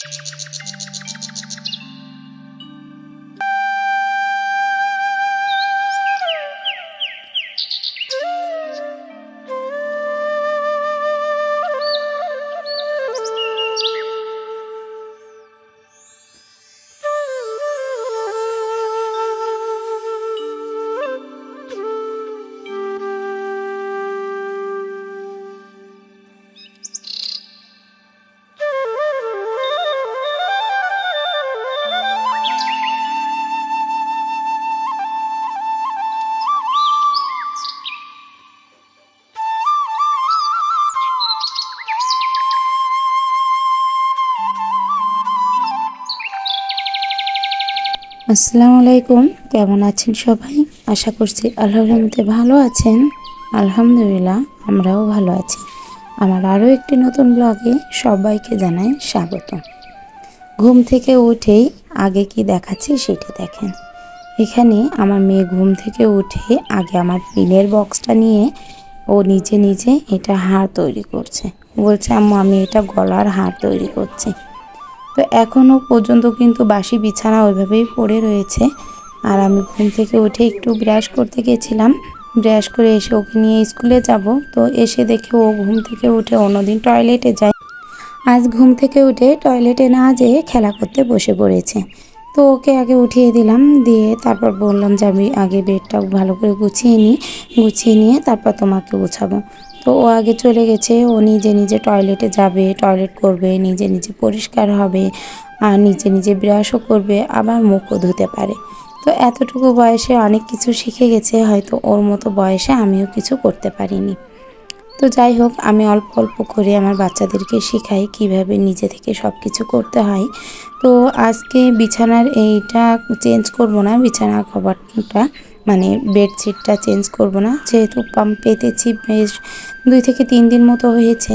えっ? আসসালামু আলাইকুম, কেমন আছেন সবাই? আশা করছি রহমতে ভালো আছেন। আলহামদুলিল্লাহ, আমরাও ভালো আছি। আমার আরও একটি নতুন ব্লগে সবাইকে জানাই স্বাগত। ঘুম থেকে উঠেই আগে কি দেখাচ্ছি সেটা দেখেন। এখানে আমার মেয়ে ঘুম থেকে উঠে আগে আমার পিনের বক্সটা নিয়ে ও নিজে নিজে এটা হাড় তৈরি করছে। বলছে, আম্মু, আমি এটা গলার হাড় তৈরি করছি। তো এখনও পর্যন্ত কিন্তু বাসি বিছানা ওইভাবেই পড়ে রয়েছে। আর আমি ঘুম থেকে উঠে একটু ব্রাশ করতে গেছিলাম। ব্রাশ করে এসে ওকে নিয়ে স্কুলে যাব। তো এসে দেখে ও ঘুম থেকে উঠে অন্যদিন টয়লেটে যায়। আজ ঘুম থেকে উঠে টয়লেটে না যেয়ে খেলা করতে বসে পড়েছে। তো ওকে আগে উঠিয়ে দিলাম। দিয়ে তারপর বললাম যে আমি আগে বেডটা ভালো করে গুছিয়ে নিই। গুছিয়ে নিয়ে তারপর তোমাকে গুছাবো। তো ও আগে চলে গেছে, ও নিজে নিজে টয়লেটে যাবে টয়লেট করবে, নিজে নিজে পরিষ্কার হবে, আর নিজে নিজে ব্রাশও করবে, আবার মুখও ধুতে পারে। তো এতটুকু বয়সে অনেক কিছু শিখে গেছে, হয়তো ওর মতো বয়সে আমিও কিছু করতে পারিনি। তো যাই হোক, আমি অল্প অল্প করে আমার বাচ্চাদেরকে শেখাই কীভাবে নিজে থেকে সব কিছু করতে হয়। তো আজকে বিছানার এইটা চেঞ্জ করব না, বিছানার কভারটা মানে বেডশিটটা চেঞ্জ করব না। যেহেতু পাম্প পেতেছি বেশ দুই থেকে তিন দিন মতো হয়েছে।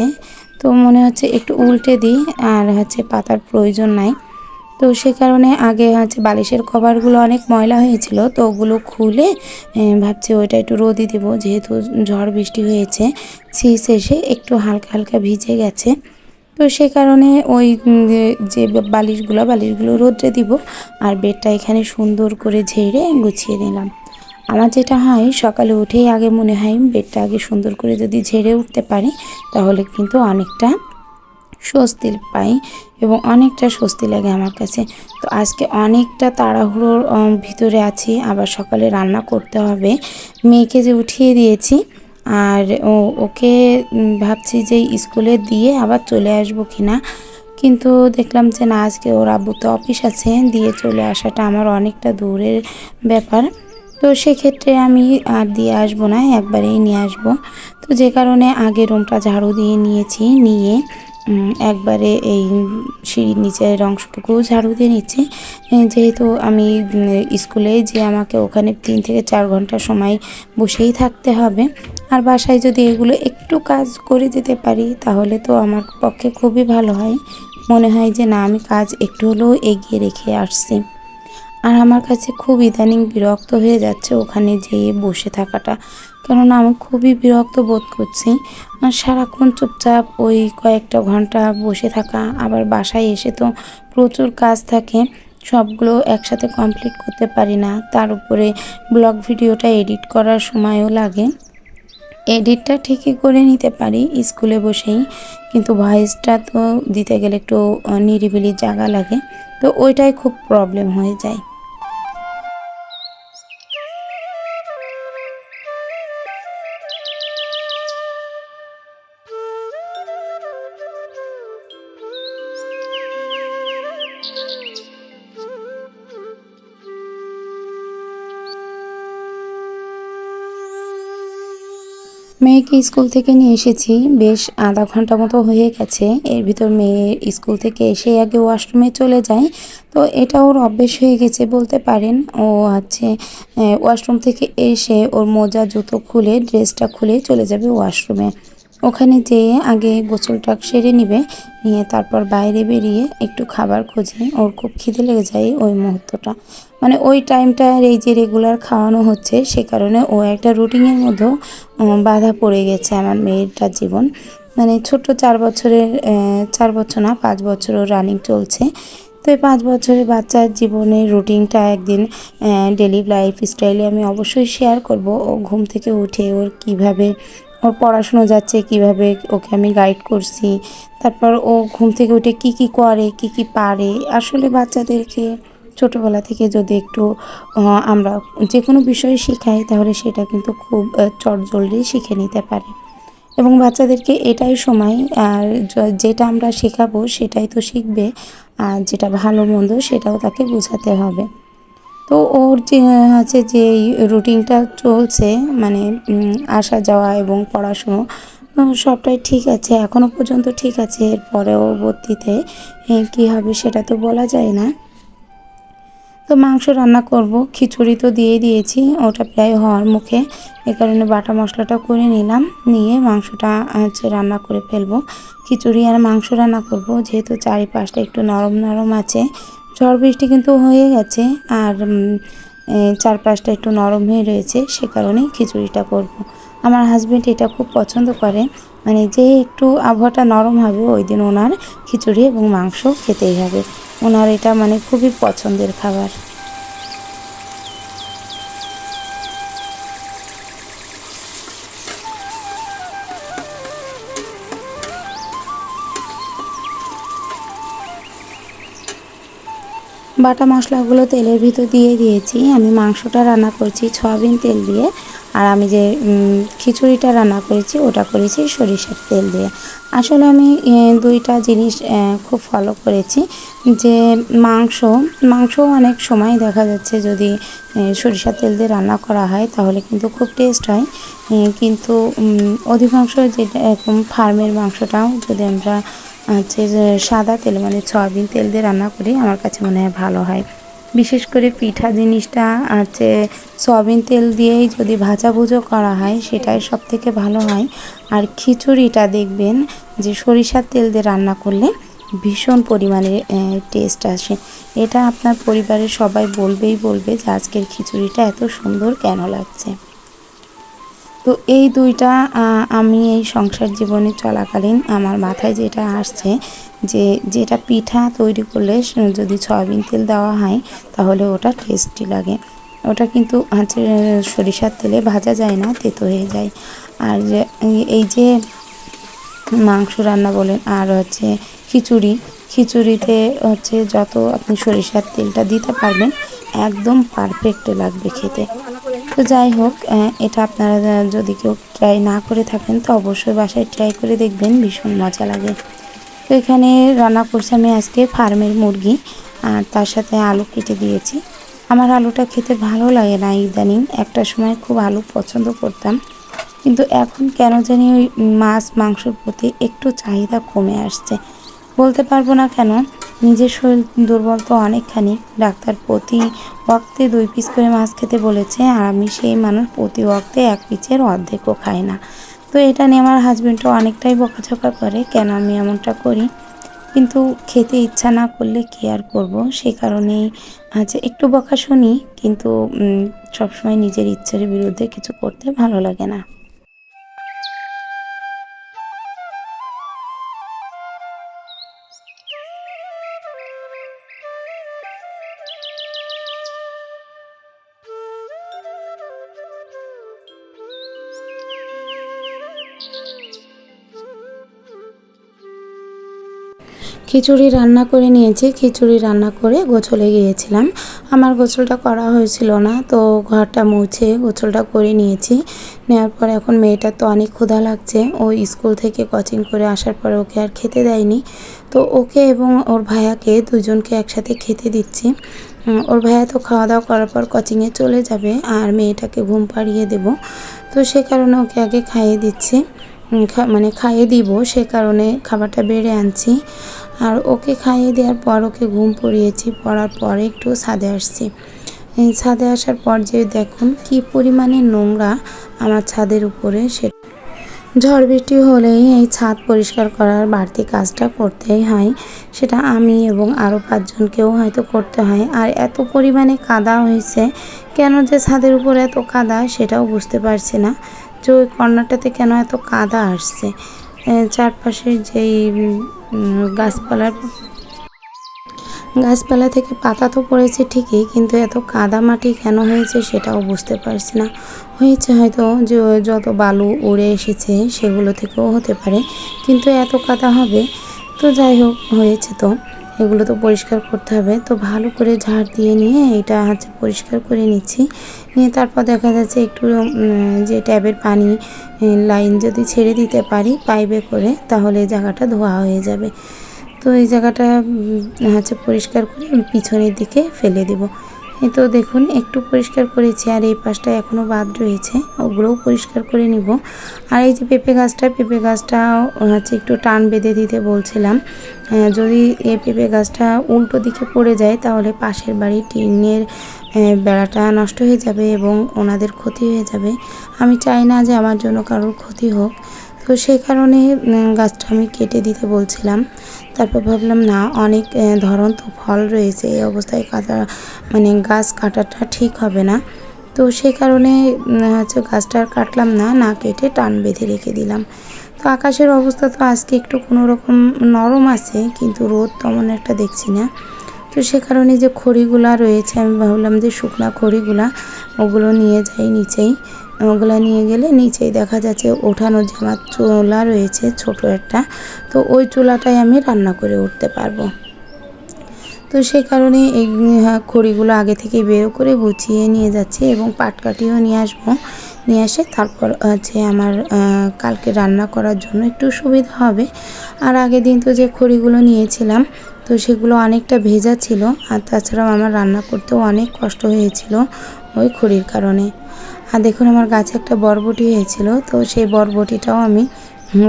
তো মনে হচ্ছে একটু উল্টে দিই, আর হচ্ছে পাতার প্রয়োজন নাই। তো সে কারণে আগে হচ্ছে বালিশের কভারগুলো অনেক ময়লা হয়েছিল, তো ওগুলো খুলে ভাবছি ওইটা একটু রোদি দেবো। যেহেতু ঝড় বৃষ্টি হয়েছে শীষ এসে একটু হালকা হালকা ভিজে গেছে। তো সে কারণে ওই যে বালিশগুলো বালিশগুলো রোদ্রে দিব, আর বেডটা এখানে সুন্দর করে ঝেড়ে গুছিয়ে নিলাম। আমার যেটা হয়, সকালে উঠেই আগে মনে হয় বেডটা আগে সুন্দর করে যদি ঝেড়ে উঠতে পারি, তাহলে কিন্তু অনেকটা স্বস্তি পাই এবং অনেকটা স্বস্তি লাগে আমার কাছে। তো আজকে অনেকটা তাড়াহুড়োর ভিতরে আছি। আবার সকালে রান্না করতে হবে। মেয়েকে যে উঠিয়ে দিয়েছি, আর ওকে ভাবছি যে স্কুলে দিয়ে আবার চলে আসব কিনা। কিন্তু দেখলাম যে না, আজকে ওর আব্বু তো অফিস আছে, দিয়ে চলে আসাটা আমার অনেকটা দূরের ব্যাপার। তো সেক্ষেত্রে আমি আর দিয়ে আসব না, একবারেই নিয়ে আসব। তো যে কারণে আগে রুমটা ঝাড়ু দিয়ে নিয়েছি, নিয়ে একবারে এই সিঁড়ির নিচের অংশটুকু ঝাড়ু দিয়ে নিচ্ছি। যেহেতু আমি স্কুলে যে আমাকে ওখানে তিন থেকে চার ঘণ্টা সময় বসেই থাকতে হবে, আর বাসায় যদি এগুলো একটু কাজ করে দিতে পারি, তাহলে তো আমার পক্ষে খুবই ভালো হয়। মনে হয় যে না, আমি কাজ একটু হলেও এগিয়ে রেখে আসছি। আর আমার কাছে খুব ইদানিং বিরক্ত হয়ে যাচ্ছে ওখানে যেয়ে বসে থাকাটা। কেননা আমি খুবই বিরক্ত বোধ করছি। সারাক্ষণ চুপচাপ ওই কয়েকটা ঘণ্টা বসে থাকা, আবার বাসায় এসে তো প্রচুর কাজ থাকে, সবগুলো একসাথে কমপ্লিট করতে পারি না। তার উপরে ব্লগ ভিডিওটা এডিট করার সময়ও লাগে। এডিটটা ঠিকই করে নিতে পারি স্কুলে বসেই, কিন্তু ভয়েসটা তো দিতে গেলে একটু নিরিবিলি জায়গা লাগে, তো ওইটাই খুব প্রবলেম হয়ে যায়। মেয়েকে স্কুল থেকে নিয়ে এসেছি। বেশ আধা ঘণ্টা মতো হয়ে গেছে। এর ভিতর মেয়ে স্কুল থেকে এসে আগে ওয়াশরুমে চলে যায়। তো এটা ওর অভ্যেস হয়ে গেছে বলতে পারেন। ও হচ্ছে ওয়াশরুম থেকে এসে ওর মোজা, জুতো খুলে, ড্রেসটা খুলে চলে যাবে ওয়াশরুমে। ওখানে যেয়ে আগে গোসলটা সেরে নিবে, নিয়ে তারপর বাইরে বেরিয়ে একটু খাবার খোঁজে। ওর খুব খিদে লেগে যায় ওই মুহূর্তটা। মানে ওই টাইমটা এই যে রেগুলার খাওয়ানো হচ্ছে, সে কারণে ও একটা রুটিনের মধ্যেও বাধা পড়ে গেছে আমার মেয়েটার জীবন। মানে ছোট্ট চার বছরের চার বছর না, পাঁচ বছরও রানিং চলছে। তো এই পাঁচ বছরের বাচ্চার জীবনে রুটিনটা একদিন ডেলি লাইফ স্টাইলে আমি অবশ্যই শেয়ার করব। ও ঘুম থেকে উঠে ওর কীভাবে ওর পড়াশুনো যাচ্ছে, কীভাবে ওকে আমি গাইড করছি, তারপর ও ঘুম থেকে উঠে কি কি করে, কি কি পারে, আসলে বাচ্চাদেরকে ছোটোবেলা থেকে যদি একটু আমরা যে কোনো বিষয়ে শেখাই, তাহলে সেটা কিন্তু খুব চটজলদি শিখে নিতে পারে। এবং বাচ্চাদেরকে এটাই সময়, আর যেটা আমরা শেখাবো সেটাই তো শিখবে, আর যেটা ভালো মন্দ সেটাও তাকে বোঝাতে হবে। তো ওর যে, আছে যে রুটিনটা চলছে মানে আসা যাওয়া এবং পড়াশুনো সবটাই ঠিক আছে এখনও পর্যন্ত ঠিক আছে, এর পরবর্তীতে কী হবে সেটা তো বলা যায় না। তো মাংস রান্না করব, খিচুড়ি তো দিয়ে দিয়েছি, ওটা প্রায় হওয়ার মুখে, এ কারণে বাটা মশলাটা করে নিলাম, নিয়ে মাংসটা, হচ্ছে রান্না করে ফেলব। খিচুড়ি আর মাংস রান্না করব, যেহেতু চারিপাশটা একটু নরম নরম আছে ঝড় বৃষ্টি কিন্তু হয়ে গেছে আর চারপাশটা একটু নরম হয়ে রয়েছে, সে কারণেই খিচুড়িটা করব। আমার হাজব্যান্ড এটা খুব পছন্দ করে মানে যে একটু আবহাওয়াটা নরম হবে ওই দিন ওনার খিচুড়ি এবং মাংস খেতেই হবে ওনার এটা মানে খুবই পছন্দের খাবার বাটা মশলাগুলো তেলের ভিতর দিয়ে দিয়েছি। আমি মাংসটা রান্না করছি সয়াবিন তেল দিয়ে। আর আমি যে খিচুড়িটা রান্না করেছি ওটা করেছি সরিষার তেল দিয়ে। আসলে আমি দুইটা জিনিস খুব ফলো করেছি যে মাংস মাংস অনেক সময় দেখা যাচ্ছে যদি সরিষার তেল দিয়ে রান্না করা হয় তাহলে কিন্তু খুব টেস্ট হয়। কিন্তু অধিকাংশ যেটা, এরকম ফার্মের মাংসটাও যদি আমরা হচ্ছে সাদা তেল মানে সয়াবিন তেল দিয়ে রান্না করি, আমার কাছে মনে হয় ভালো হয়। বিশেষ করে পিঠা জিনিসটা হচ্ছে সয়াবিন তেল দিয়েই যদি ভাজা ভুজো করা হয়, সেটাই সব থেকে ভালো হয়। আর খিচুড়িটা দেখবেন যে সরিষার তেল দিয়ে রান্না করলে ভীষণ পরিমাণে টেস্ট আসে। এটা আপনার পরিবারের সবাই বলবেই বলবে যে আজকের খিচুড়িটা এত সুন্দর কেন লাগছে। তো এই দুইটা আমি এই সংসার জীবনে চলাকালীন আমার মাথায় যেটা আসছে যে, যেটা পিঠা তৈরি করলে যদি সয়াবিন তেল দেওয়া হয় তাহলে ওটা টেস্টি লাগে। ওটা কিন্তু হচ্ছে সরিষার তেলে ভাজা যায় না, তেতো হয়ে যায়। আর এই যে মাংস রান্না বলেন, আর হচ্ছে খিচুড়ি, খিচুড়িতে হচ্ছে যত আপনি সরিষার তেলটা দিতে পারবেন, একদম পারফেক্ট লাগবে খেতে। তো যাই হোক এটা আপনারা যদি কেউ ট্রাই না করে থাকেন, তো অবশ্যই বাসায় ট্রাই করে দেখবেন, ভীষণ মজা লাগে। তো এখানে রান্না করছি আমি আজকে ফার্মের মুরগি, আর তার সাথে আলু কেটে দিয়েছি। আমার আলুটা খেতে ভালো লাগে না ইদানিং, একটা সময় খুব আলু পছন্দ করতাম। কিন্তু এখন কেন জানি ওই মাছ, মাংসর প্রতি একটু চাহিদা কমে আসছে। বলতে পারব না কেন নিজের শরীর দুর্বল তো অনেকখানি। ডাক্তার প্রতি ওয়াক্তে দুই পিস করে মাছ খেতে বলেছে, আর আমি সেই মানুষ প্রতি ওয়াক্তে এক পিসের অর্ধেকও খাই না। তো এটা নিয়ে আমার হাজব্যান্ডও অনেকটাই বকাঝকা করে, কেন আমি এমনটা করি? কিন্তু খেতে ইচ্ছা না করলে কি আর করব? সে কারণেই আছে একটু বকা শুনি, কিন্তু সবসময় নিজের ইচ্ছের বিরুদ্ধে কিছু করতে ভালো লাগে না। খিচুড়ি রান্না করে নিয়েছি। খিচুড়ি রান্না করে গোছলে গিয়েছিলাম। আমার গোছলটা করা হয়েছিল না, তো ঘরটা মুছে গোছলটা করে নিয়েছি। নেওয়ার পর এখন মেয়েটার তো অনেক ক্ষুধা লাগছে। ও স্কুল থেকে কোচিং করে আসার পরে ওকে আর খেতে দেয়নি। তো ওকে এবং ওর ভাইয়াকে দুজনকে একসাথে খেতে দিচ্ছি। ওর ভাইয়া তো খাওয়া দাওয়া করার পর কোচিংয়ে চলে যাবে আর মেয়েটাকে ঘুম পাড়িয়ে দেব। তো সে কারণে ওকে আগে খাইয়ে দিচ্ছি। মানে খাইয়ে দিব। সে কারণে খাবারটা বেড়ে আনছি। আর ওকে খাইয়ে দেওয়ার পর ওকে ঘুম পড়িয়েছি, পড়ার পরে একটু ছাদে আসছি। ছাদে আসার পর যে দেখুন কি পরিমাণে নোংরা আমার ছাদের উপরে সে ঝড় বৃষ্টি হলেই এই ছাদ পরিষ্কার করার বাড়তি কাজটা করতেই হয়। সেটা আমি এবং আরও পাঁচজনকেও হয়তো করতে হয়। আর এত পরিমাণে কাদা হয়েছে, কেন যে ছাদের উপরে এত কাদা সেটাও বুঝতে পারছি না। যে ওই কর্নারটাতে কেন এত কাদা আসছে? চারপাশের যেই গাছপালার গাছপালা থেকে পাতা তো পড়েছে ঠিকই, কিন্তু এত কাদা মাটি কেন হয়েছে সেটাও বুঝতে পারছি না। হয়েছে হয়তো যে যত বালু উড়ে এসেছে সেগুলো থেকেও হতে পারে, কিন্তু এত কাদা হবে? তো যাই হোক, হয়েছে তো। এগুলো তো পরিষ্কার করতে হবে। তো ভালো করে ঝাড় দিয়ে নিয়ে এটা হচ্ছে পরিষ্কার করে নিচ্ছি। নিয়ে তারপর দেখা যাচ্ছে একটু যে ট্যাবের পানি লাইন যদি ছেড়ে দিতে পারি পাইপে করে, তাহলে এই জায়গাটা ধোয়া হয়ে যাবে। তো এই জায়গাটা হচ্ছে পরিষ্কার করে পিছনের দিকে ফেলে দিব। তো দেখুন, একটু পরিষ্কার করেছি আর এই পাশটা এখনও বাদ রয়েছে। ওগুলোও পরিষ্কার করে নিব। আর এই যে পেঁপে গাছটা পেঁপে গাছটা হচ্ছে একটু টান বেঁধে দিতে বলছিলাম। যদি এই পেঁপে গাছটা উল্টো দিকে পড়ে যায়, তাহলে পাশের বাড়ি টিনের বেড়াটা নষ্ট হয়ে যাবে এবং ওনাদের ক্ষতি হয়ে যাবে। আমি চাই না যে আমার জন্য কারোর ক্ষতি হোক। তো সেই কারণে গাছটা আমি কেটে দিতে বলছিলাম। তারপর ভাবলাম, না, অনেক ধরন তো ফল রয়েছে, এই অবস্থায় কাটা মানে গাছ কাটাটা ঠিক হবে না। তো সেই কারণে হচ্ছে গাছটা আর কাটলাম না না কেটে টান বেঁধে রেখে দিলাম। তো আকাশের অবস্থা তো আজকে একটু কোনো রকম নরম আছে, কিন্তু রোদ তেমন একটা দেখছি না। তো সে কারণে যে খড়িগুলা রয়েছে, আমি ভাবলাম যে শুকনা খড়িগুলা, ওগুলো নিয়ে যাই নিচেই। ওগুলা নিয়ে গেলে নিচেই দেখা যাচ্ছে ওঠানো যে আমার চুলা রয়েছে ছোট একটা। তো ওই চুলাটাই আমি রান্না করে উঠতে পারব। তো সেই কারণে এই খড়িগুলো আগে থেকে বের করে গুছিয়ে নিয়ে যাচ্ছি এবং পাটকাঠিও নিয়ে আসব। নিয়ে আসে তারপর হচ্ছে আমার কালকে রান্না করার জন্য একটু সুবিধা হবে। আর আগের দিন তো যে খড়িগুলো নিয়েছিলাম, তো সেগুলো অনেকটা ভেজা ছিল। আর তাছাড়াও আমার রান্না করতেও অনেক কষ্ট হয়েছিল ওই খড়ির কারণে। আর দেখুন আমার গাছে একটা বরবটি হয়েছিল, তো সেই বরবটিটাও আমি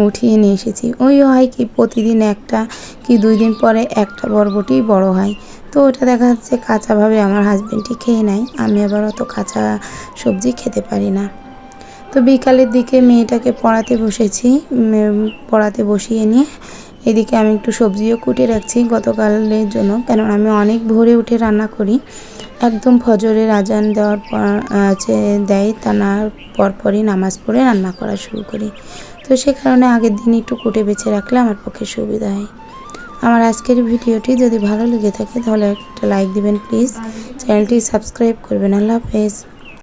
উঠিয়ে নিয়ে এসেছি। ওই হয় কি প্রতিদিন একটা কি দুই দিন পরে একটা বরবটি বড় হয়। তো ওটা দেখা যাচ্ছে কাঁচাভাবে আমার হাজব্যান্ডটি খেয়ে নেয়, আমি আবার অত কাঁচা সবজি খেতে পারি না। তো বিকালের দিকে মেয়েটাকে পড়াতে বসেছি পড়াতে বসিয়ে নিয়ে এদিকে আমি একটু সবজিও কুটে রাখছি গতকালের জন্য, কেননা আমি অনেক ভোরে উঠে রান্না করি। একদম ফজরের আজান দেওয়ার পর আছে দেয় তা না পরপরই নামাজ পড়ে রান্না করা শুরু করি। তো সে কারণে আগের দিন একটু কুটে বেছে রাখলে আমার পক্ষে সুবিধা হয়। আমার আজকের ভিডিওটি যদি ভালো লেগে থাকে, তাহলে একটা লাইক দিবেন প্লিজ চ্যানেলটি সাবস্ক্রাইব করবেন। আল্লাহ হাফেজ।